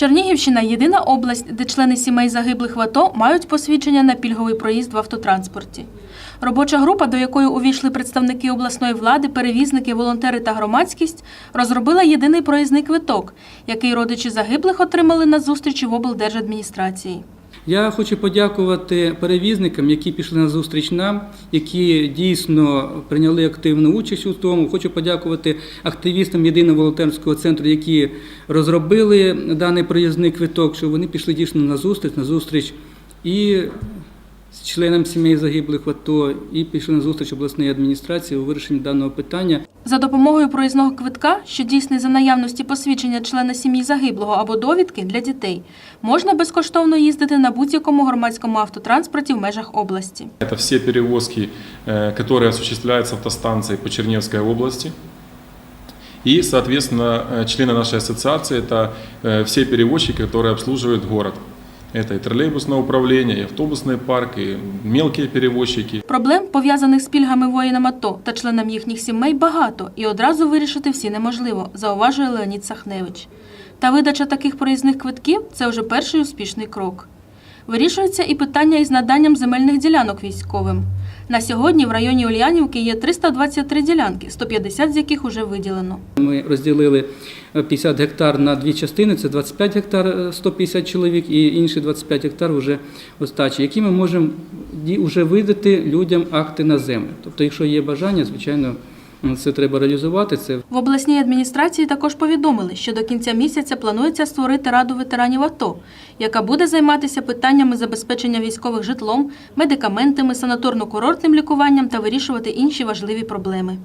Чернігівщина єдина область, де члени сімей загиблих в АТО мають посвідчення на пільговий проїзд в автотранспорті. Робоча група, до якої увійшли представники обласної влади, перевізники, волонтери та громадськість, розробила єдиний проїзний квиток, який родичі загиблих отримали на зустрічі в облдержадміністрації. Я хочу подякувати перевізникам, які пішли на зустріч нам, які дійсно прийняли активну участь у тому. Хочу подякувати активістам єдиного волонтерського центру, які розробили даний проїзний квиток, що вони пішли дійсно на зустріч, на зустріч і з членам сімей загиблих в АТО, і пішли на зустріч обласної адміністрації у вирішенні даного питання. За допомогою проїзного квитка, що дійсний за наявності посвідчення члена сім'ї загиблого або довідки для дітей, можна безкоштовно їздити на будь-якому громадському автотранспорті в межах області. Это все перевозки, э, которые осуществляются автостанцией по Черневской области. И, соответственно, э, члены нашей ассоциации – это э, все перевозчики, которые обслуживают город. Это и тролейбусне управління, і автобусный парк, і мелкие перевозчики. Проблем, пов'язаних з пільгами воїнам АТО та членам їхніх сімей, багато і одразу вирішити всі неможливо, зауважує Леонід Сахневич. Та видача таких проїзних квитків це вже перший успішний крок. Вирішується і питання із наданням земельних ділянок військовим. На сьогодні в районі Ульянівки є 323 ділянки, 150 з яких уже виділено. Ми розділили е, 50 гектар на дві частини, це 25 гектар е, 150 чоловік і інші 25 гектар вже остачі, які ми можемо вже видати людям акти на землю. Тобто, якщо є бажання, звичайно, це треба реалізувати. Це В обласній адміністрації також повідомили, що до кінця місяця планується створити раду ветеранів АТО, яка буде займатися питаннями забезпечення військових житлом, медикаментами, санаторно-курортним лікуванням та вирішувати інші важливі проблеми.